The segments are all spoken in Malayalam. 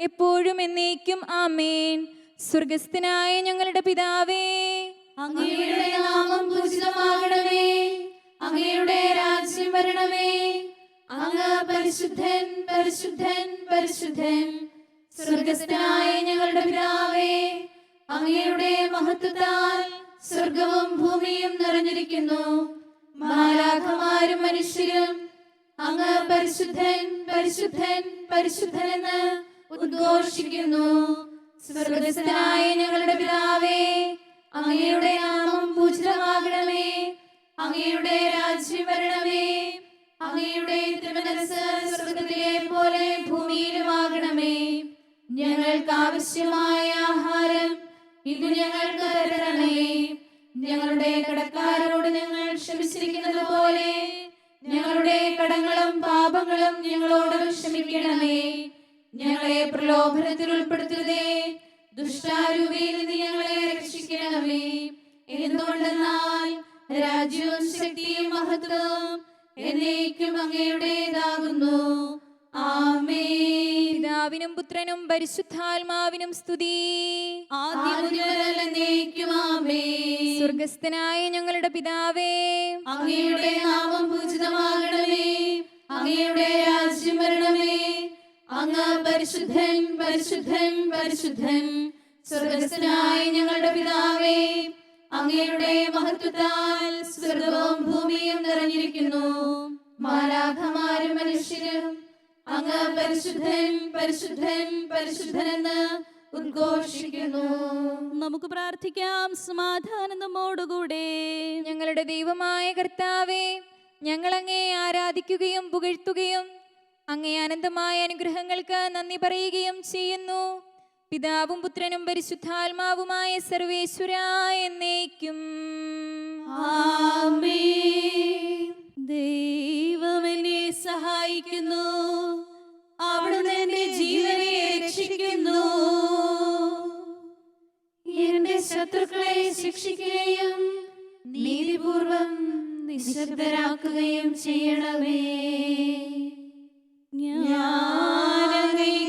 എപ്പോഴും എന്നേക്കും ആമേൻ. സ്വർഗസ്ഥനായ ഞങ്ങളുടെ പിതാവേ അങ്ങയുടെ നാമം പൂജിതമാകണമേ. അങ്ങയുടെ രാജ്യം വരണമേ. അങ്ങ് പരിശുദ്ധൻ പരിശുദ്ധൻ പരിശുദ്ധൻ. സ്വർഗസ്ഥനായ ഞങ്ങളുടെ പിതാവേ അങ്ങയുടെ മഹത്വത്താൽ സ്വർഗവും ഭൂമിയും നിറഞ്ഞിരിക്കുന്നു. മാലാഖമാരും മനുഷ്യരും അങ്ങ് പരിശുദ്ധൻ പരിശുദ്ധൻ പരിശുദ്ധൻ പരിശുദ്ധനെന്ന് ഉദ്ഘോഷിക്കുന്നു. സ്വർഗസ്ഥനായ ഞങ്ങളുടെ പിതാവേ അങ്ങയുടെ നാമം പൂജിതമാകണമേ. അങ്ങയുടെ രാജ്യം വരണമേ. അങ്ങയുടെ തിരുമനസ് സ്വർഗത്തിലെ പോലെ ഭൂമിയിലുമാകണമേ. ഞങ്ങൾക്ക് ആവശ്യമായ ആഹാരം ഇത് ഞങ്ങൾക്ക് തരണമേ. ഞങ്ങളുടെ കടക്കാരോട് ഞങ്ങൾ ക്ഷമിച്ചിരിക്കുന്നത് പോലെ ഞങ്ങളുടെ കടങ്ങളും പാപങ്ങളും ഞങ്ങളോട് ക്ഷമിക്കണമേ. ഞങ്ങളെ പ്രലോഭനത്തിൽ ഉൾപ്പെടുത്തരുതേ. ദുഷ്ടാരൂപയിൽ നിന്ന് ഞങ്ങളെ രക്ഷിക്കണമേ. എന്തുകൊണ്ടെന്നാൽ രാജ്യവും ശക്തിയും മഹത്വവും എന്നേക്കും അങ്ങയുടേതാകുന്നു. പിതാവിനും പുത്രനും പരിശുദ്ധാത്മാവിനും സ്തുതി. സ്വർഗസ്ഥനായ ഞങ്ങളുടെ പിതാവേ. അങ്ങയുടെ നാമം പൂജിതമാകണമേ. അങ്ങയുടെ രാജ്യം വരണമേ. അങ്ങ് പരിശുദ്ധൻ പരിശുദ്ധൻ പരിശുദ്ധൻ. സ്വർഗസ്ഥനായ ഞങ്ങളുടെ പിതാവേ അങ്ങയുടെ മഹത്വത്താൽ സ്വർഗവും ഭൂമിയും നിറഞ്ഞിരിക്കുന്നു. മാലാഖമാരും മനുഷ്യരും അങ്ങ് പരിശുദ്ധൻ പരിശുദ്ധൻ പരിശുദ്ധനെന്ന് ഉദ്ഘോഷിക്കുന്നു. നമുക്ക് പ്രാർത്ഥിക്കാം. സമാധാനന്ദമോടുകൂടെ ഞങ്ങളുടെ ദൈവമായ കർത്താവേ ഞങ്ങൾ അങ്ങേ ആരാധിക്കുകയും പുകഴ്ത്തുകയും അങ്ങേ അനന്തമായ അനുഗ്രഹങ്ങൾക്ക് നന്ദി പറയുകയും ചെയ്യുന്നു. പിതാവും പുത്രനും പരിശുദ്ധാത്മാവുമായ സർവേശ്വര എന്നേക്കും. ദൈവം സഹായിക്കുന്നു. അവിടുന്ന് എന്റെ ജീവനെ രക്ഷിക്കുന്നു. എന്റെ ശത്രുക്കളെ ശിക്ഷിക്കുകയും നീതിപൂർവം നിശബ്ദരാക്കുകയും ചെയ്യണമേ.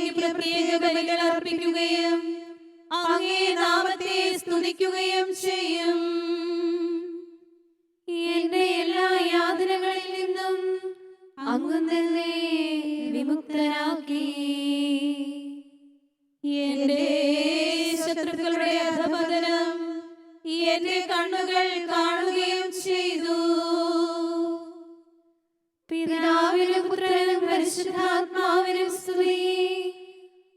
പ്രത്യേക ബലികൾ അർപ്പിക്കുകയും അങ്ങേ നാമത്തെ സ്തുതിക്കുകയും ചെയ്യും. എന്റെ എല്ലാ നിന്നും അങ്ങ് വിമുക്തനാക്കി. എന്റെ ശത്രുക്കളുടെ അധപതനം എന്റെ കണ്ണുകൾ കാണുകയും ചെയ്തു. പിതാവിനും പുത്രനും പരിശുദ്ധാത്മാവിനും സ്തുതി.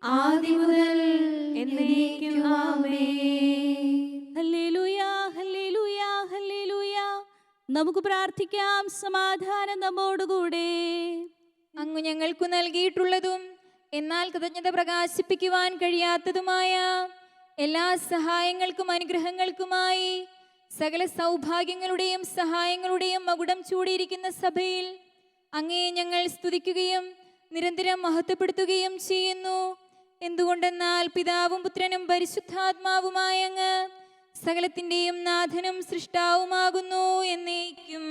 ആദി മുതൽ എന്നേക്കും നമുക്ക് പ്രാർത്ഥിക്കാം സമാധാനം നമ്മോടുകൂടെ. അങ്ങ് ഞങ്ങൾക്ക് നൽകിയിട്ടുള്ളതും എന്നാൽ കൃതജ്ഞത പ്രകാശിപ്പിക്കുവാൻ കഴിയാത്തതുമായ എല്ലാ സഹായങ്ങൾക്കും അനുഗ്രഹങ്ങൾക്കുമായി സകല സൗഭാഗ്യങ്ങളുടെയും സഹായങ്ങളുടെയും മകുടം ചൂടിയിരിക്കുന്ന സഭയിൽ അങ്ങേ ഞങ്ങൾ സ്തുതിക്കുകയും നിരന്തരം മഹത്വപ്പെടുത്തുകയും ചെയ്യുന്നു. എന്തുകൊണ്ടെന്നാൽ പിതാവും പുത്രനും പരിശുദ്ധാത്മാവുമായ അങ്ങ് സകലത്തിന്റെയും നാഥനും സൃഷ്ടാവുമാകുന്നു എന്നേക്കും.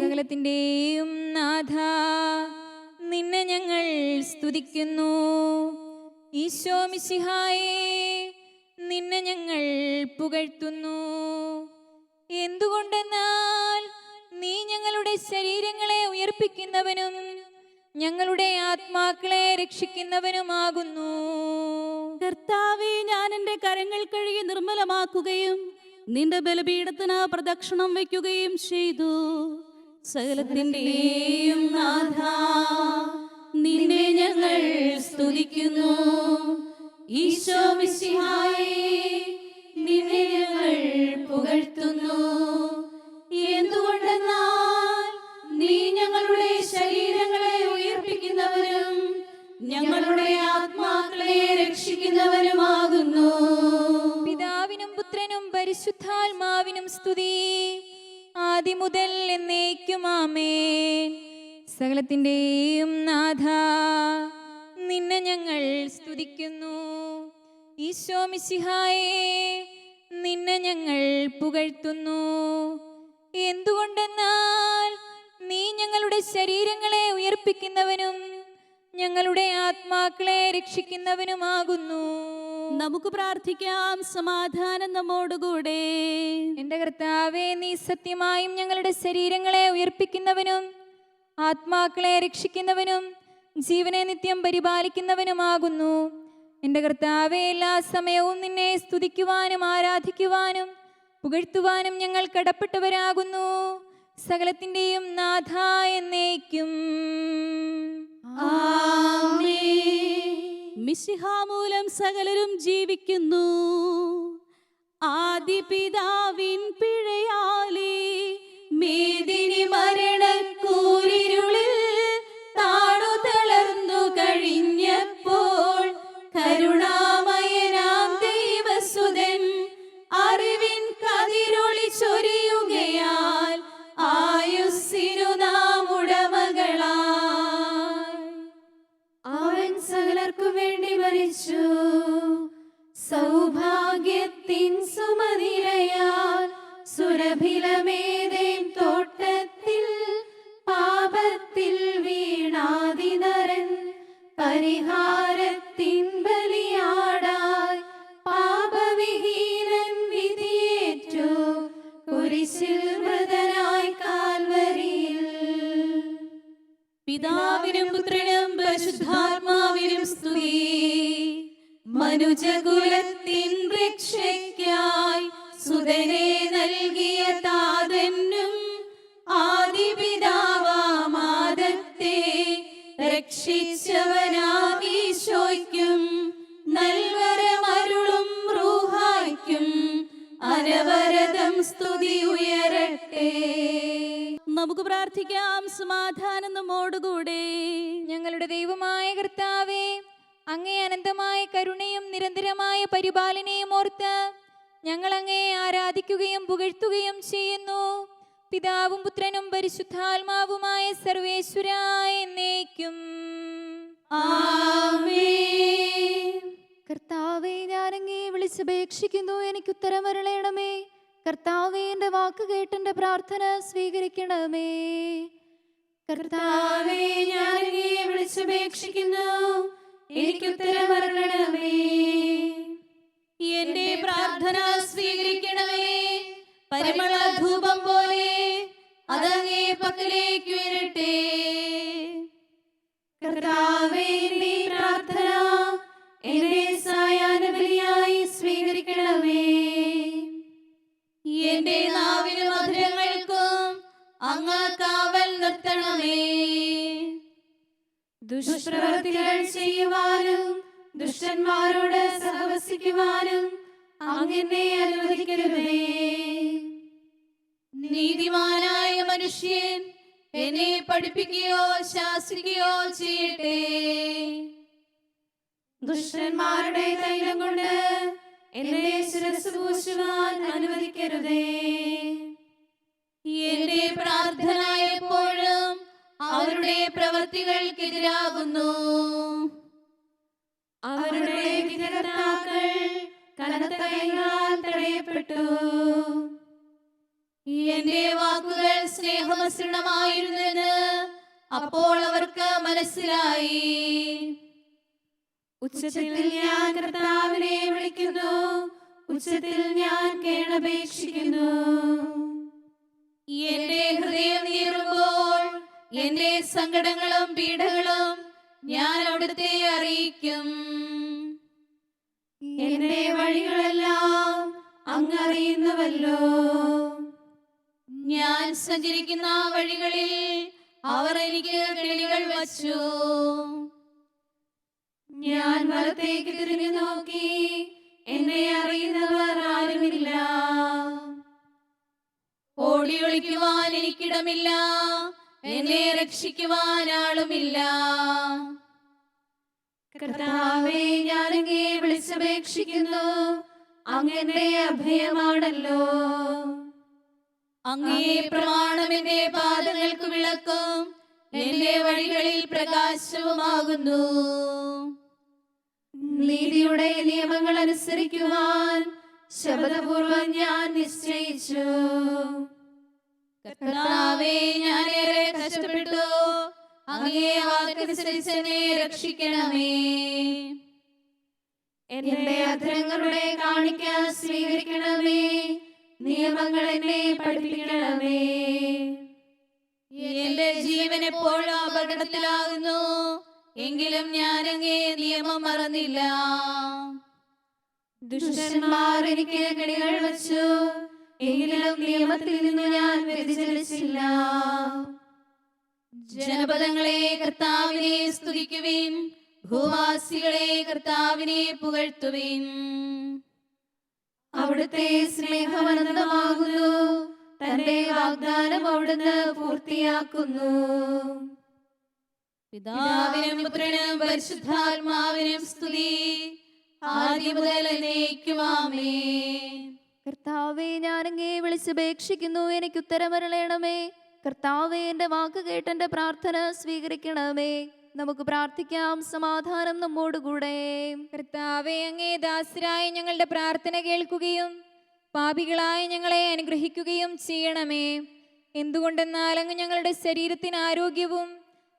സകലത്തിന്റെയും നാഥ നിന്നെ ഞങ്ങൾ സ്തുതിക്കുന്നു. ഈശോ മിശിഹായേ നിന്നെ ഞങ്ങൾ പുകഴ്ത്തുന്നു. എന്തുകൊണ്ടെന്നാൽ നീ ഞങ്ങളുടെ ശരീരങ്ങളെ ഉയർപ്പിക്കുന്നവനും ഞങ്ങളുടെ ആത്മാക്കളെ രക്ഷിക്കുന്നവനുമാകുന്നു. കർത്താവെ ഞാൻ എന്റെ കരങ്ങൾ കഴുകി നിർമ്മലമാക്കുകയും നിന്റെ ബലപീഠത്തിന് പ്രദക്ഷിണം വയ്ക്കുകയും ചെയ്തു. സകലത്തിന്റെയും നിന്നെ ഞങ്ങൾ സ്തുതിക്കുന്നു. ഈശോ മിശിഹായേ ഞങ്ങൾ പുകഴ്ത്തുന്നു. എന്തുകൊണ്ടെന്നാൽ നീ ഞങ്ങളുടെ ശരീരങ്ങളെ ഉയർപ്പിക്കുന്നവരും ഞങ്ങളുടെ ആത്മാക്കളെ രക്ഷിക്കുന്നവരുമാകുന്നു. പിതാവിനും പുത്രനും പരിശുദ്ധാത്മാവിനും സ്തുതി. ആദ്യം മുതൽ എന്നേക്കും ആമേൻ. സകലത്തിന്റെയും നാഥ നിന്നെ ഞങ്ങൾ സ്തുതിക്കുന്നു. ഈശോ മിശിഹായേ നിന്നെ ഞങ്ങൾ പുകഴ്ത്തുന്നു. എന്തുകൊണ്ടെന്നാൽ നീ ഞങ്ങളുടെ ശരീരങ്ങളെ ഉയർപ്പിക്കുന്നവനും ഞങ്ങളുടെ ആത്മാക്കളെ രക്ഷിക്കുന്നവനുമാകുന്നു. നമുക്ക് പ്രാർത്ഥിക്കാം സമാധാനം നമ്മോടുകൂടെ. എന്റെ കർത്താവെ നീ സത്യമായും ഞങ്ങളുടെ ശരീരങ്ങളെ ഉയർപ്പിക്കുന്നവനും ആത്മാക്കളെ രക്ഷിക്കുന്നവനും ജീവനെ നിത്യം പരിപാലിക്കുന്നവനുമാകുന്നു. എന്റെ കർത്താവെ എല്ലാ സമയവും നിന്നെ സ്തുതിക്കുവാനും ആരാധിക്കുവാനും പുകഴ്ത്തുവാനും ഞങ്ങൾ കടപ്പെട്ടവരാകുന്നു. സകലത്തിന്റെയും നാഥ എന്നേക്കും. മിശിഹാമൂലം സകലരും ജീവിക്കുന്നു. ആദിപിതാവിൻ പിഴയാലേ മനുജകുലത്തിൻ നിരന്തരമായ പരിപാലനയും ഓർത്ത് ഞങ്ങൾ അങ്ങേ ആരാധിക്കുകയും പുകഴ്ത്തുകയും ചെയ്യുന്നു. പിതാവും പുത്രനും പരിശുദ്ധാത്മാവുമായ സർവേശ്വരായ വിളിച്ചപേക്ഷിക്കുന്നു. എനിക്ക് ഉത്തരമരളയണമേ കർത്താവെ എന്റെ വാക്ക് കേട്ടെന്റെ പ്രാർത്ഥന സ്വീകരിക്കണമേ. കർത്താവേ ഞാൻ അങ്ങയെ വിളിച്ചപേക്ഷിക്കുന്നു. എനിക്ക് ഉത്തരമരണമേ എന്റെ പ്രാർത്ഥന സ്വീകരിക്കണമേ. പരിമള ധൂപം പോലെ അതങ്ങേ പക്കലേക്ക് വരട്ടെ. കർത്താവേ പ്രാർത്ഥന എന്റെ സായാഹ്നബലിയായി സ്വീകരിക്കണമേ. എന്റെ നാവിന് മധുരങ്ങൾക്കും അങ്ങ് കാവൽ നിർത്തണമേ. ദുഷ്പ്രവൃത്തികൾ ചെയ്യുവാനും ദുഷ്ടന്മാരോട് സഹവസിക്കുവാനും അങ്ങനെ അനുവദിക്കരുതേ. നീതിമാനായ മനുഷ്യൻ എന്നെ പഠിപ്പിക്കുകയോ ശാസിക്കുകയോ ചെയ്യട്ടെ. ദുഷ്ടന്മാരുടെ തൈലം കൊണ്ട് എന്നെ ശിരസ് പൂശുവാൻ അനുവദിക്കരുതേ. പ്രവർത്തികൾക്കെതിരാകുന്നു അവരുടെ വിധികർത്താക്കൾ കനത്ത കൈകളാൽ തടയപ്പെട്ടു. എന്റെ വാക്കുകൾ സ്നേഹമസൃണമായിരുന്നെന്ന് അപ്പോൾ അവർക്ക് മനസ്സിലായി. ഉച്ചത്തിൽ ഞാൻ കർത്താവിനെ വിളിക്കുന്നു. ഉച്ചത്തിൽ ഞാൻ കേണപേക്ഷിക്കുന്നു. എന്റെ ഹൃദയം നീറുമ്പോൾ എന്റെ സങ്കടങ്ങളും പീഡകളും ഞാൻ അവിടുത്തെ അറിയിക്കും. എന്റെ വഴികളെല്ലാം അങ്ങ് അറിയുന്നുവല്ലോ ഞാൻ സഞ്ചരിക്കുന്ന വഴികളിൽ അവർ എനിക്ക് കിളികൾ വച്ചു. ഞാൻ വലത്തേക്ക് തിരിഞ്ഞു നോക്കി എന്നെ അറിയുന്നവർ ആരുമില്ല. ഓടി ഒളിക്കുവാൻ എനിക്കിടമില്ല. എന്നെ രക്ഷിക്കുവാൻ ആളുമില്ല. കർത്താവെ ഞാനങ്ങേ വിളിച്ചപേക്ഷിക്കുന്നു. അങ്ങനെ അഭയമാണല്ലോ. അങ്ങേ പ്രമാണം എന്റെ പാദങ്ങൾക്ക് വിളക്കും. എന്റെ വഴികളിൽ പ്രകാശവുമാകുന്നു. നീതിയുടെ നിയമങ്ങൾ അനുസരിക്കുവാൻ ശബദപൂർവം ഞാൻ നിശ്ചയിച്ചു. കർത്താവേ ഞാൻ ഏറെ കഷ്ടപ്പെട്ടു. അങ്ങേ വാക്കനുസരിച്ച് എന്നെ രക്ഷിക്കണമേ. എന്റെ അധരങ്ങളുടെ കാണിക്ക സ്വീകരിക്കണമേ. നിയമങ്ങൾ എന്നെ പഠിപ്പിക്കണമേ. എന്റെ ജീവൻ എപ്പോഴും അപകടത്തിലാകുന്നു. എങ്കിലും ഞാൻ അങ്ങേ നിയമം മറന്നില്ല. ദുഷ്ടന്മാർ എനിക്ക് കടികൾ വച്ചു. എങ്കിലും നിയമത്തിൽ നിന്ന് ഞാൻ വ്യതിചലിച്ചില്ല. ജനപദങ്ങളെ കർത്താവിനെ സ്തുതിക്കുവേൻ ഭൂവാസികളെ കർത്താവിനെ പുകഴ്ത്തുവേൻ. അവിടുത്തെ സ്നേഹമനന്തമാകുന്നു തന്റെ വാഗ്ദാനം അവിടുന്ന് പൂർത്തിയാക്കുന്നു. പിതാവിനും പുത്രനും പരിശുദ്ധാത്മാവിനും സ്തുതി ആദ്യം മുതൽ എന്നേക്കുമാമേ കർത്താവെ ഞാൻ അങ്ങേ വിളിച്ചപേക്ഷിക്കുന്നു. എനിക്ക് ഉത്തരമരളയണമേ കർത്താവെ എന്റെ വാക്ക് കേട്ടെന്റെ പ്രാർത്ഥന സ്വീകരിക്കണമേ. നമുക്ക് പ്രാർത്ഥിക്കാം. സമാധാനം നമ്മോടുകൂടെ. കർത്താവെ അങ്ങേ ദാസരായ ഞങ്ങളുടെ പ്രാർത്ഥന കേൾക്കുകയും പാപികളായ ഞങ്ങളെ അനുഗ്രഹിക്കുകയും ചെയ്യണമേ. എന്തുകൊണ്ടെന്നാൽ അങ്ങ് ഞങ്ങളുടെ ശരീരത്തിന് ആരോഗ്യവും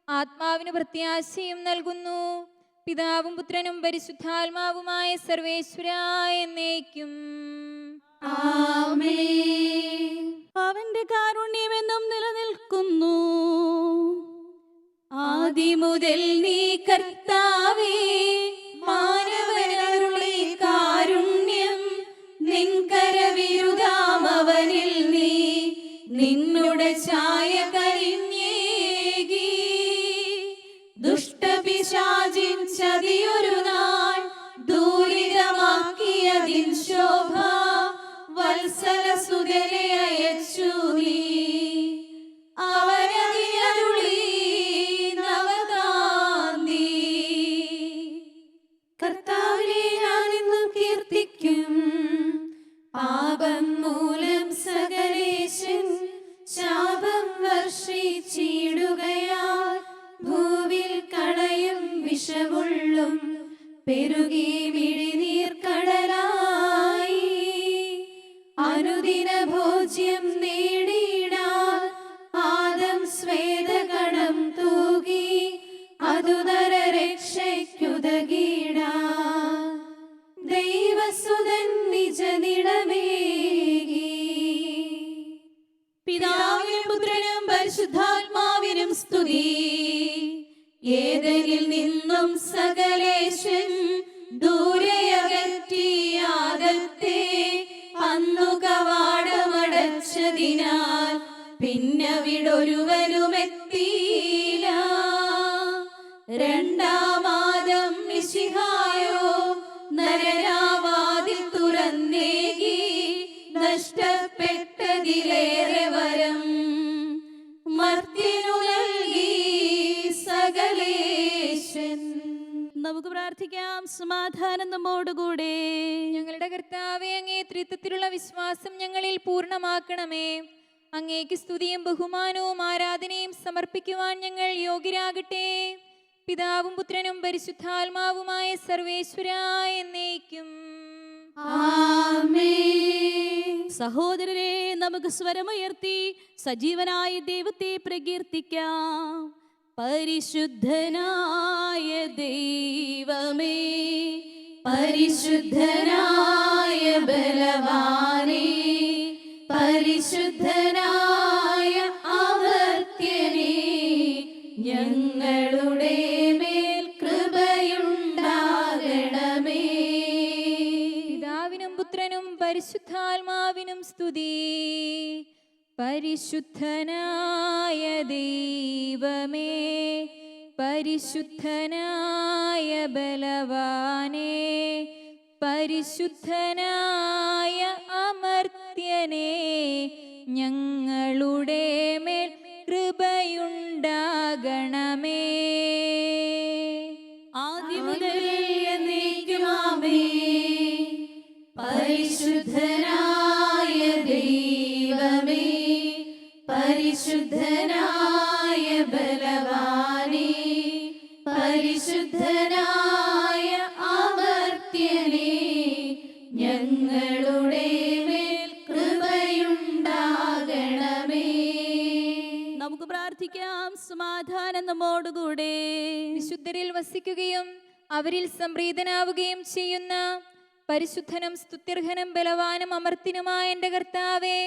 ആത്മാവിന് പ്രത്യാശയും നൽകുന്നു. പിതാവും പുത്രനും പരിശുദ്ധാത്മാവുമായ സർവേശ്വരായ എന്നേക്കും. അവന്റെ കാരുണ്യമെന്നും നിലനിൽക്കുന്നു. ആദിമുതൽ നീ കർത്താവേ മാനവനരുളി കാരുണ്യം. നിൻകരവിരുതാമവനിൽ നീ നിന്നുടെ ചായ കരിഞ്ഞേകി. ദുഷ്ടപിശാചിൻ ചതിയൊരു നാൾ ദൂരിതമാക്കിയതിൻ ശോഭ. വത്സല നീ. പിന്നവിടൊരുവനുമെത്തിയില്ല രണ്ടാമാദം മിശിഹായോ നരനാവാതിൽ തുറന്നേകി നഷ്ടപ്പെട്ടതിലേറെ വരം മർത്യനു നൽകി സകലേശൻ. നമുക്ക് പ്രാർത്ഥിക്കാം. സമാധാനം നമ്മോടുകൂടെ. ഞങ്ങളുടെ കർത്താവെ അങ്ങേ ത്രിത്വത്തിലുള്ള വിശ്വാസം ഞങ്ങളിൽ പൂർണമാക്കണമേ. അങ്ങേക്ക് സ്തുതിയും ബഹുമാനവും ആരാധനയും സമർപ്പിക്കുവാൻ ഞങ്ങൾ യോഗ്യരാകട്ടെ. പിതാവും പുത്രനും പരിശുദ്ധാത്മാവുമായ സർവേശ്വര എന്നേക്കും. സഹോദരരെ നമുക്ക് സ്വരമുയർത്തി സജീവനായ ദൈവത്തെ പ്രകീർത്തിക്കാം. പരിശുദ്ധനായ ദൈവമേ പരിശുദ്ധനായ ബലവാനേ പരിശുദ്ധനായ ദൈവമേ പരിശുദ്ധനായ ബലവാനേ പരിശുദ്ധനായ അമർത്യനേ ഞങ്ങളുടെ വസിക്കുകയും അവരിൽ സംപ്രീതനാവുകയും ചെയ്യുന്ന പരിശുദ്ധനും സ്തുത്യർഹനും ബലവാനും അമർത്തിനുമായ എന്റെ കർത്താവേ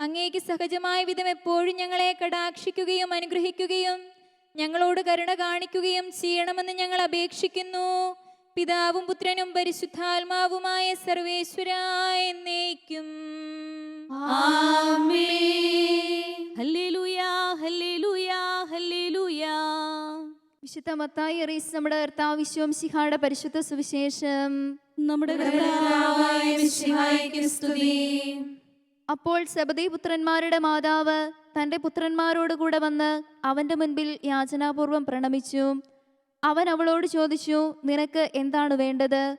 അങ്ങേക്ക് സഹജമായ വിധം എപ്പോഴും ഞങ്ങളെ കടാക്ഷിക്കുകയും അനുഗ്രഹിക്കുകയും ഞങ്ങളോട് കരുണ കാണിക്കുകയും ചെയ്യണമെന്ന് ഞങ്ങൾ അപേക്ഷിക്കുന്നു. പിതാവും പുത്രനും പരിശുദ്ധാത്മാവുമായ സർവേശ്വരായ എന്നേക്കും. ഹല്ലേലൂയാ ഹല്ലേലൂയാ. വിശുദ്ധ മത്തായി അറിയിച്ച് നമ്മുടെ കർത്താവ് വിശ്വം ശിഹായുടെ പരിശുദ്ധ സുവിശേഷം. നമ്മുടെ അപ്പോൾ സബദി പുത്രന്മാരുടെ മാതാവ് തന്റെ പുത്രന്മാരോടുകൂടെ വന്ന് അവന്റെ മുൻപിൽ യാചനാപൂർവം പ്രണമിച്ചു. അവൻ അവളോട് ചോദിച്ചു നിനക്ക് എന്താണ് വേണ്ടത്?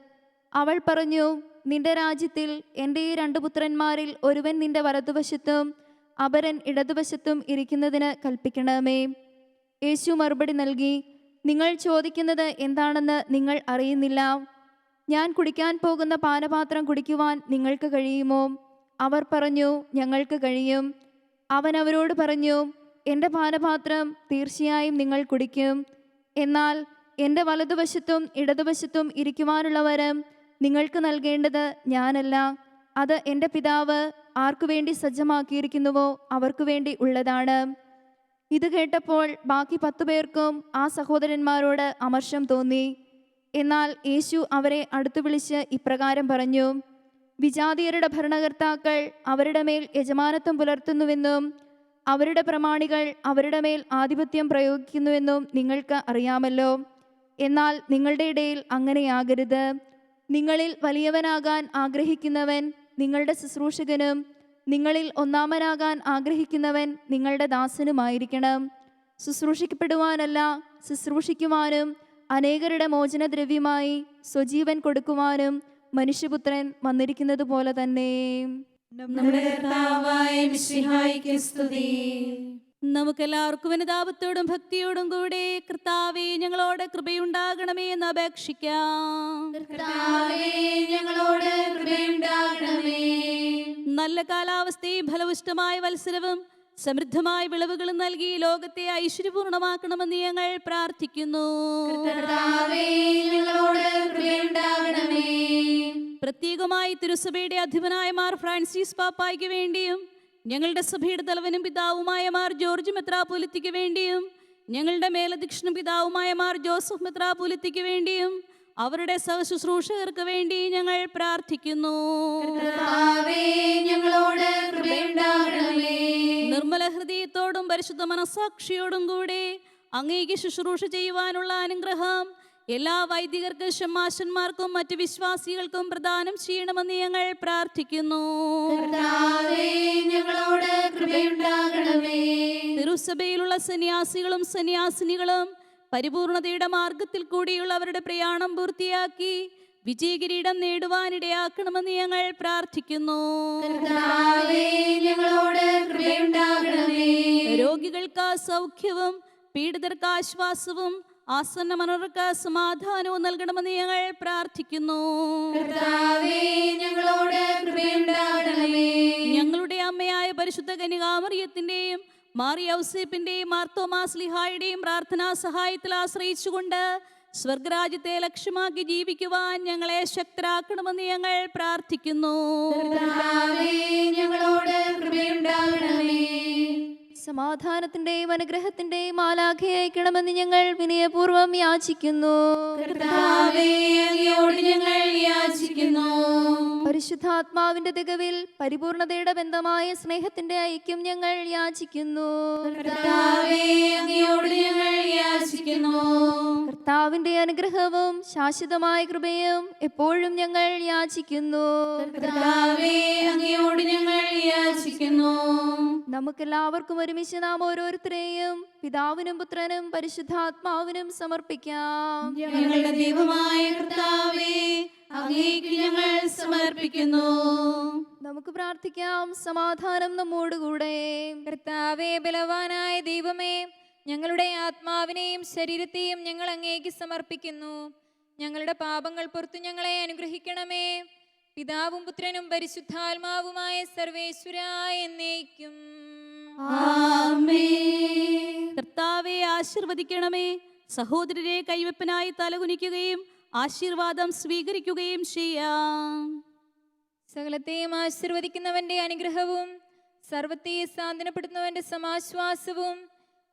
അവൾ പറഞ്ഞു നിന്റെ രാജ്യത്തിൽ എന്റെ ഈ രണ്ട് പുത്രന്മാരിൽ ഒരുവൻ നിന്റെ വലതുവശത്തും അപരൻ ഇടതുവശത്തും ഇരിക്കുന്നതിന് കൽപ്പിക്കണമേ. യേശു മറുപടി നൽകി നിങ്ങൾ ചോദിക്കുന്നത് എന്താണെന്ന് നിങ്ങൾ അറിയുന്നില്ല. ഞാൻ കുടിക്കാൻ പോകുന്ന പാനപാത്രം കുടിക്കുവാൻ നിങ്ങൾക്ക് കഴിയുമോ? അവർ പറഞ്ഞു ഞങ്ങൾക്ക് കഴിയും. അവൻ അവരോട് പറഞ്ഞു എന്റെ പാനപാത്രം തീർച്ചയായും നിങ്ങൾ കുടിക്കും. എന്നാൽ എന്റെ വലതുവശത്തും ഇടതുവശത്തും ഇരിക്കുവാനുള്ള വരം നിങ്ങൾക്ക് നൽകേണ്ടത് ഞാനല്ല. അത് എന്റെ പിതാവ് ആർക്കു വേണ്ടി സജ്ജമാക്കിയിരിക്കുന്നുവോ അവർക്കു വേണ്ടി ഉള്ളതാണ്. ഇത് കേട്ടപ്പോൾ ബാക്കി പത്തു പേർക്കും ആ സഹോദരന്മാരോട് അമർഷം തോന്നി. എന്നാൽ യേശു അവരെ അടുത്തു വിളിച്ച് ഇപ്രകാരം പറഞ്ഞു വിജാതീയരുടെ ഭരണകർത്താക്കൾ അവരുടെ മേൽ യജമാനത്വം പുലർത്തുന്നുവെന്നും അവരുടെ പ്രമാണികൾ അവരുടെ മേൽ ആധിപത്യം പ്രയോഗിക്കുന്നുവെന്നും നിങ്ങൾക്ക് അറിയാമല്ലോ. എന്നാൽ നിങ്ങളുടെ ഇടയിൽ അങ്ങനെയാകരുത്. നിങ്ങളിൽ വലിയവനാകാൻ ആഗ്രഹിക്കുന്നവൻ നിങ്ങളുടെ ശുശ്രൂഷകനും നിങ്ങളിൽ ഒന്നാമനാകാൻ ആഗ്രഹിക്കുന്നവൻ നിങ്ങളുടെ ദാസനുമായിരിക്കണം. ശുശ്രൂഷിക്കപ്പെടുവാനല്ല ശുശ്രൂഷിക്കുവാനും അനേകരുടെ മോചനദ്രവ്യമായി സ്വജീവൻ കൊടുക്കുവാനും മനുഷ്യപുത്രൻ വന്നിരിക്കുന്നത് പോലെ തന്നെ. നമ്മുടെ സ്തുതി. നമുക്കെല്ലാവർക്കും അനുതാപത്തോടും ഭക്തിയോടും കൂടെ കർത്താവെ ഞങ്ങളോട് കൃപയുണ്ടാകണമേ എന്ന് അപേക്ഷിക്കാം. ഞങ്ങളോട് കൃപയുണ്ടാകണമേ. നല്ല കാലാവസ്ഥയും ഫലപുഷ്ടമായ മത്സരവും സമൃദ്ധമായ വിളവുകളും നൽകി ലോകത്തെ ഐശ്വര്യപൂർണമാക്കണമെന്ന് ഞങ്ങൾ പ്രാർത്ഥിക്കുന്നു. ഞങ്ങളോട് പ്രത്യേകമായി തിരുസഭയുടെ അധിപനായ മാർ ഫ്രാൻസിസ് പാപ്പായ്ക്ക് വേണ്ടിയും ഞങ്ങളുടെ സഭയുടെ തലവനും പിതാവുമായ മാർ ജോർജ് മെത്രാപൊലിത്തിക്ക് വേണ്ടിയും ഞങ്ങളുടെ മേലധ്യക്ഷനും പിതാവുമായ മാർ ജോസഫ് മെത്രാപൊലിത്തിക്ക് വേണ്ടിയും അവരുടെ സഹശുശ്രൂഷകർക്ക് വേണ്ടി ഞങ്ങൾ പ്രാർത്ഥിക്കുന്നു. ഞങ്ങളോട് നിർമ്മല ഹൃദയത്തോടും പരിശുദ്ധ മനസാക്ഷിയോടും കൂടെ അങ്ങേക്ക് ശുശ്രൂഷ ചെയ്യുവാനുള്ള അനുഗ്രഹം എല്ലാ വൈദികർക്കും ഷമാശന്മാർക്കും മറ്റ് വിശ്വാസികൾക്കും പ്രദാനം ചെയ്യണമെന്ന് ഞങ്ങൾ പ്രാർത്ഥിക്കുന്നു. കർത്താവേ ഞങ്ങളോട് കൃപയുണ്ടാകണമേ. തിരുസഭയിലുള്ള സന്യാസികളും സന്യാസിനികളും പരിപൂർണതയുടെ മാർഗത്തിൽ കൂടിയുള്ള അവരുടെ പ്രയാണം പൂർത്തിയാക്കി വിജയകിരീടം നേടുവാനിടയാക്കണമെന്ന് ഞങ്ങൾ പ്രാർത്ഥിക്കുന്നു. ഞങ്ങളോട് കൃപയുണ്ടാകണമേ. രോഗികൾക്ക് സൗഖ്യവും പീഡിതർക്ക് ആശ്വാസവും ആസന്നമനർക്ക് സമാധാനവും നൽകണമെന്ന് ഞങ്ങൾ പ്രാർത്ഥിക്കുന്നു. ഞങ്ങളോട് അമ്മയായ പരിശുദ്ധ കനികാമറിയത്തിന്റെയും മാറിയ ഔസേപ്പിന്റെയും മാർത്തോമാസ് ലിഹായുടെയും പ്രാർത്ഥനാ സഹായത്തിൽ ആശ്രയിച്ചുകൊണ്ട് സ്വർഗരാജ്യത്തെ ലക്ഷ്യമാക്കി ജീവിക്കുവാൻ ഞങ്ങളെ ശക്തരാക്കണമെന്ന് ഞങ്ങൾ പ്രാർത്ഥിക്കുന്നു. ഞങ്ങളോട് കൃപയുണ്ടാകണമേ. സമാധാനത്തിന്റെയും അനുഗ്രഹത്തിന്റെയും മാലാഖയെ അയക്കണമെന്ന് ഞങ്ങൾ വിനയപൂർവം യാചിക്കുന്നു. ഞങ്ങൾ യാചിക്കുന്നു. പരിശുദ്ധാത്മാവിന്റെ തികവിൽ പരിപൂർണതയുടെ ബന്ധമായ സ്നേഹത്തിന്റെ ഐക്യം ഞങ്ങൾ യാചിക്കുന്നു. ഞങ്ങൾ യാചിക്കുന്നു. കർത്താവിന്റെ അനുഗ്രഹവും ശാശ്വതമായ കൃപയും എപ്പോഴും ഞങ്ങൾ യാചിക്കുന്നു. ഞങ്ങൾ യാചിക്കുന്നു. നമുക്കെല്ലാവർക്കും ഒരുമിച്ച് നാം ഓരോരുത്തരെയും പിതാവിനും പുത്രനും പരിശുദ്ധാത്മാവിനും സമർപ്പിക്കാം. ഞങ്ങളുടെ ദൈവമായ കർത്താവേ അങ്ങേക്ക് ഞങ്ങൾ സമർപ്പിക്കുന്നു. നമുക്ക് പ്രാർത്ഥിക്കാം. സമാധാനം നമ്മോടുകൂടെ. കർത്താവേ ബലവാനായ ദൈവമേ ഞങ്ങളുടെ ആത്മാവിനെയും ശരീരത്തെയും ഞങ്ങൾ അങ്ങേക്ക് സമർപ്പിക്കുന്നു. ഞങ്ങളുടെ പാപങ്ങൾ പുറത്തു ഞങ്ങളെ അനുഗ്രഹിക്കണമേ. പിതാവും പുത്രനും പരിശുദ്ധാത്മാവുമായ സർവേശ്വരായ എന്നേക്കും കർത്താവെ ആശീർവദിക്കണമേ. സഹോദരരെ കൈവെപ്പനായി തലകുനിക്കുകയും ആശീർവാദം സ്വീകരിക്കുകയും ചെയ്യാം. സകലത്തെയും ആശീർവദിക്കുന്നവന്റെ അനുഗ്രഹവും സർവത്തെയും സാന്ത്വനപ്പെടുത്തുന്നവന്റെ സമാശ്വാസവും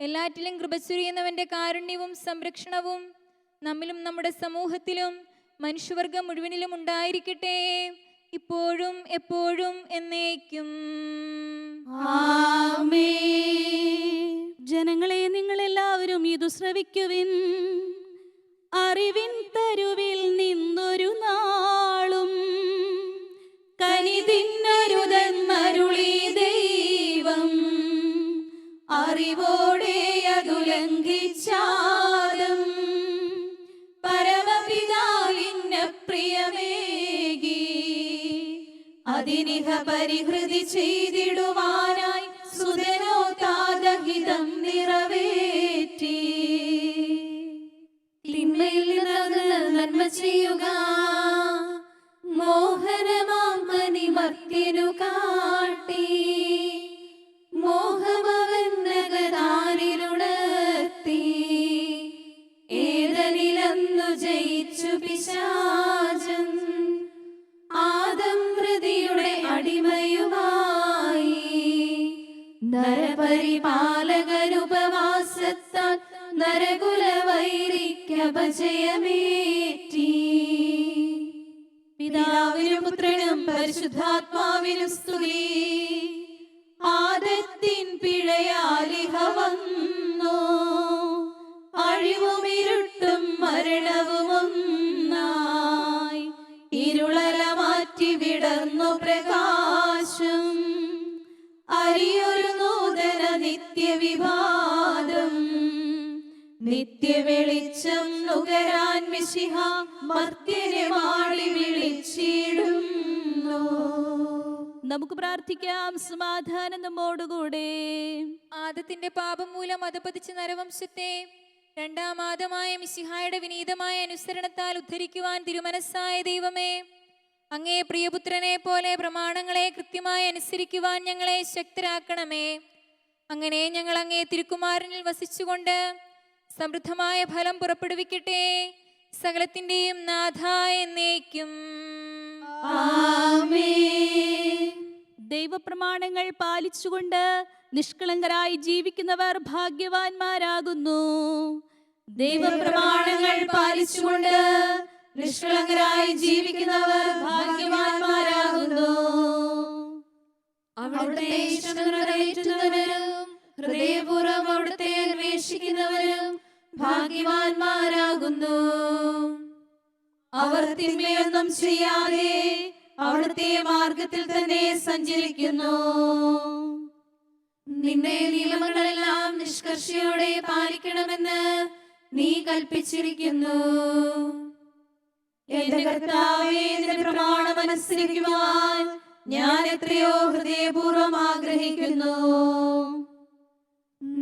എല്ലാറ്റിലും കൃപ ചൊരിയുന്നവന്റെ കാരുണ്യവും സംരക്ഷണവും നമ്മിലും നമ്മുടെ സമൂഹത്തിലും മനുഷ്യവർഗം മുഴുവനിലും ഉണ്ടായിരിക്കട്ടെ. ഇപ്പോഴും എപ്പോഴും എന്നേക്കും. ജനങ്ങളെ നിങ്ങൾ എല്ലാവരും ഇത് ശ്രവിക്കുവിൻ. അറിവിൻ തരുവിൽ നിന്നൊരു നാളും. കനിതിന്നൊരുതെന്നരുളി ദൈവം. അറിവോടെ അതു ലംഘിച്ചാദം പരമപിതാവിന്ന പ്രിയമേകി അതിനിഹ പരിഹൃതി ചെയ്തിടുവാനായി സുതനോ താതഹിതം നിറവേറ്റി. തിന്മയിൽ നന്മ ചെയ്യുക. മോഹനമാം നുകരാൻ മിശിഹ മർത്യനെ മാടി വിളിച്ചിടുന്നു. നമുക്ക് പ്രാർത്ഥിക്കാം. സമാധാനം നമ്മോടുകൂടെ. ആദത്തിന്റെ പാപം മൂലം അധപതിച്ച നരവംശത്തെ രണ്ടാം ആദമായ മിശിഹായുടെ വിനീതമായ അനുസരണത്താൽ ഉദ്ധരിക്കുവാൻ തിരുമനസ്സായ ദൈവമേ അങ്ങേ പ്രിയപുത്രനെ പോലെ പ്രമാണങ്ങളെ കൃത്യമായി അനുസരിക്കുവാൻ ഞങ്ങളെ ശക്തരാക്കണമേ. അങ്ങനെ ഞങ്ങൾ അങ്ങേ തിരുക്കുമാരനിൽ വസിച്ചുകൊണ്ട് സമൃദ്ധമായ ഫലം പുറപ്പെടുവിക്കട്ടെ. സകലത്തിന്റെയും നാഥ എന്നേക്കും. ദൈവപ്രമാണങ്ങൾ പാലിച്ചുകൊണ്ട് നിഷ്കളങ്കരായി ജീവിക്കുന്നവർ ഭാഗ്യവാന്മാരാകുന്നു. ദൈവപ്രമാണങ്ങൾ പാലിച്ചുകൊണ്ട് നിഷ്കളങ്കരായി ജീവിക്കുന്നവർ ഭാഗ്യവാന്മാരാകുന്നു. അവിടുത്തെ ഹൃദയപൂർവം അവിടുത്തെ അന്വേഷിക്കുന്നവരും ഭാഗ്യവാന്മാരാകുന്നു. അവർ തിന്മയൊന്നും ചെയ്യാതെ അവിടുത്തെ മാർഗത്തിൽ തന്നെ സഞ്ചരിക്കുന്നു. നിന്റെ നിയമങ്ങളെല്ലാം നിഷ്കർഷയോടെ പാലിക്കണമെന്ന് നീ കൽപ്പിച്ചിരിക്കുന്നു. എന്റെ കർത്താവേ നിന്റെ പ്രമാണം അനുസരിക്കുവാൻ ഞാൻ എത്രയോ ഹൃദയപൂർവം ആഗ്രഹിക്കുന്നു.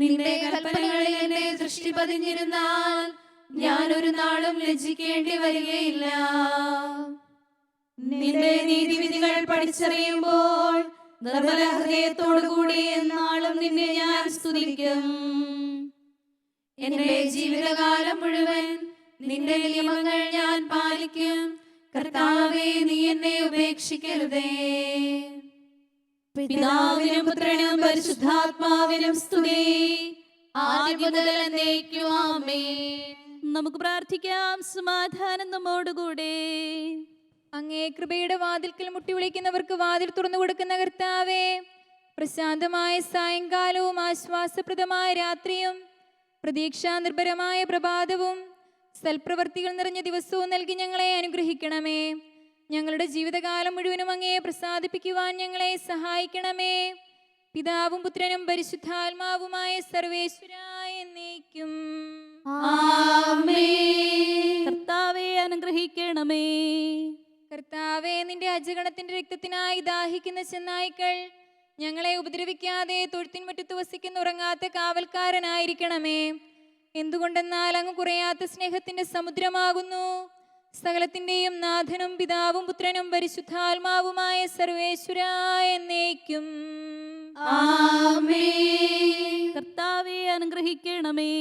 നിന്റെ കൽപ്പനകളിൽ എന്റെ ദൃഷ്ടി പതിഞ്ഞിരുന്നാൽ ഞാൻ ഒരു നാളും ലജ്ജിക്കേണ്ടി വരികയില്ല. നിന്റെ നീതിവിധികൾ പഠിച്ചറിയുമ്പോൾ നിർമ്മല ഹൃദയത്തോടുകൂടി എന്നാളും നിന്നെ ഞാൻ സ്തുതിക്കും. എന്റെ ജീവിതകാലം മുഴുവൻ നിന്റെ നിയമങ്ങൾ ഞാൻ പാലിക്കും. കർത്താവെ നീ എന്നെ ഉപേക്ഷിക്കരുതേ. പിതാവിനും പുത്രനും പരിശുദ്ധാത്മാവിനും സ്തുതി. ആദ്യം എന്നേക്കും ആമേൻ. നമുക്ക് പ്രാർത്ഥിക്കാം. സമാധാനം നമ്മോടുകൂടെ. അങ്ങേ കൃപയുടെ വാതിൽക്കൽ മുട്ടി വിളിക്കുന്നവർക്ക് വാതിൽ തുറന്നു കൊടുക്കുന്ന കർത്താവേ പ്രശാന്തമായ സായങ്കാലവും ആശ്വാസപ്രദമായ രാത്രിയും പ്രതീക്ഷാ നിർഭരമായ പ്രഭാതവും സൽപ്രവർത്തികൾ നിറഞ്ഞ ദിവസവും നൽകി ഞങ്ങളെ അനുഗ്രഹിക്കണമേ. ഞങ്ങളുടെ ജീവിതകാലം മുഴുവനും അങ്ങയെ പ്രസാദിപ്പിക്കുവാൻ ഞങ്ങളെ സഹായിക്കണമേ. പിതാവും പുത്രനും പരിശുദ്ധാത്മാവുമായ സർവേശ്വരായ എന്നേക്കും. കർത്താവെ അനുഗ്രഹിക്കണമേ. കർത്താവെ നിന്റെ അജഗണത്തിന്റെ രക്തത്തിനായി ദാഹിക്കുന്ന ചെന്നായ്ക്കൾ ഞങ്ങളെ ഉപദ്രവിക്കാതെ തൊഴുത്തിൻ മുറ്റത്ത് വസിക്കുന്ന ഉറങ്ങാത്ത കാവൽക്കാരനായിരിക്കണമേ. എന്തുകൊണ്ടെന്നാൽ അങ്ങ് കുറയാത്ത സ്നേഹത്തിന്റെ സമുദ്രമാകുന്നു. സകലത്തിന്റെയും നാഥനും പിതാവും പുത്രനും പരിശുദ്ധാത്മാവുമായ സർവേശ്വരായ എന്നേക്കും. കർത്താവെ അനുഗ്രഹിക്കണമേ.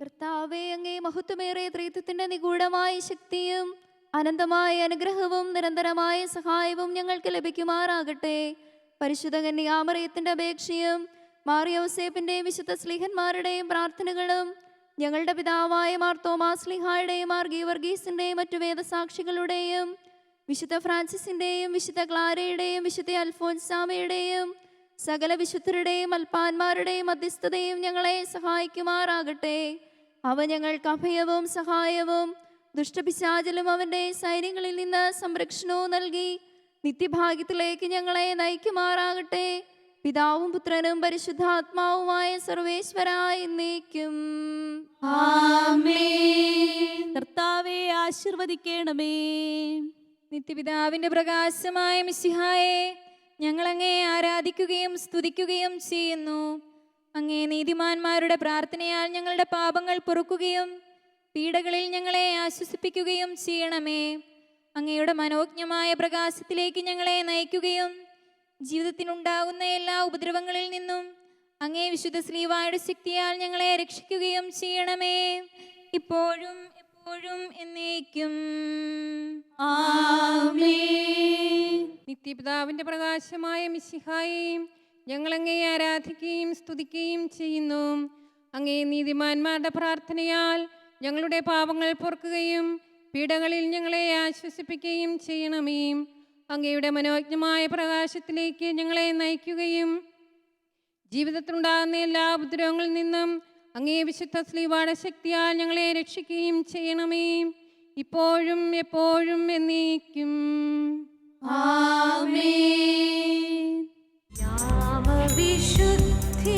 കർത്താവെ അങ്ങേ മഹത്വമേറിയ ത്രീത്വത്തിന്റെ നിഗൂഢമായ ശക്തിയും അനന്തമായ അനുഗ്രഹവും നിരന്തരമായ സഹായവും ഞങ്ങൾക്ക് ലഭിക്കുമാറാകട്ടെ. പരിശുദ്ധ കന്യാമറിയത്തിന്റെ അപേക്ഷയും മാറിയോസേപ്പിന്റെയും വിശുദ്ധ സ്ലീഹന്മാരുടെയും പ്രാർത്ഥനകളും ഞങ്ങളുടെ പിതാവായ മാർ തോമാസ് ലിഹായുടെയും മാർ ഗീവർഗീസിന്റെയും മറ്റു വേദസാക്ഷികളുടെയും വിശുദ്ധ ഫ്രാൻസിസിന്റെയും വിശുദ്ധ ക്ലാരയുടെയും വിശുദ്ധ അൽഫോൻസാമയുടെയും സകല വിശുദ്ധരുടെയും അൽപ്പാന്മാരുടെയും മധ്യസ്ഥതയും ഞങ്ങളെ സഹായിക്കുമാറാകട്ടെ. അവ ഞങ്ങൾക്ക് അഭയവും സഹായവും ദുഷ്ടപിശാചലും അവന്റെ സൈന്യങ്ങളിൽ നിന്ന് സംരക്ഷണവും നൽകി നിത്യഭാഗ്യത്തിലേക്ക് ഞങ്ങളെ നയിക്കുമാറാകട്ടെ. പിതാവും പുത്രനും പരിശുദ്ധാത്മാവുമായ സർവേശ്വരായ എന്നേക്കും. ആമേൻ. കർത്താവെ ആശീർവദിക്കണമേ. നിത്യപിതാവിന്റെ പ്രകാശമായ മിശിഹായെ ഞങ്ങൾ ഞങ്ങളങ്ങേ ആരാധിക്കുകയും സ്തുതിക്കുകയും ചെയ്യുന്നു. അങ്ങേ നീതിമാന്മാരുടെ പ്രാർത്ഥനയാൽ ഞങ്ങളുടെ പാപങ്ങൾ പൊറുക്കുകയും പീഡകളിൽ ഞങ്ങളെ ആശ്വസിപ്പിക്കുകയും ചെയ്യണമേ. അങ്ങയുടെ മനോജ്ഞമായ പ്രകാശത്തിലേക്ക് ഞങ്ങളെ നയിക്കുകയും ജീവിതത്തിനുണ്ടാകുന്ന എല്ലാ ഉപദ്രവങ്ങളിൽ നിന്നും അങ്ങേ വിശുദ്ധ ശ്രീവായുടെ ശക്തിയാൽ ഞങ്ങളെ രക്ഷിക്കുകയും ചെയ്യണമേ. ഇപ്പോഴും എപ്പോഴും എന്നേക്കും. നിത്യപിതാവിന്റെ പ്രകാശമായ മിശിഹായെയും ഞങ്ങളങ്ങേ ആരാധിക്കുകയും സ്തുതിക്കുകയും ചെയ്യുന്നു. അങ്ങേ നീതിമാന്മാരുടെ പ്രാർത്ഥനയാൽ ഞങ്ങളുടെ പാപങ്ങൾ പൊറുക്കുകയും പീഡകളിൽ ഞങ്ങളെ ആശ്വസിപ്പിക്കുകയും ചെയ്യണമേ. അങ്ങയുടെ മനോജ്ഞമായ പ്രകാശത്തിലേക്ക് ഞങ്ങളെ നയിക്കുകയും ജീവിതത്തിലുണ്ടാകുന്ന എല്ലാ ഉപദ്രവങ്ങളിൽ നിന്നും അങ്ങേ വിശുദ്ധ ശ്രീവാട ശക്തിയാൽ ഞങ്ങളെ രക്ഷിക്കുകയും ചെയ്യണമേ. ഇപ്പോഴും എപ്പോഴും എന്നേക്കും. ആമേ വിശുദ്ധി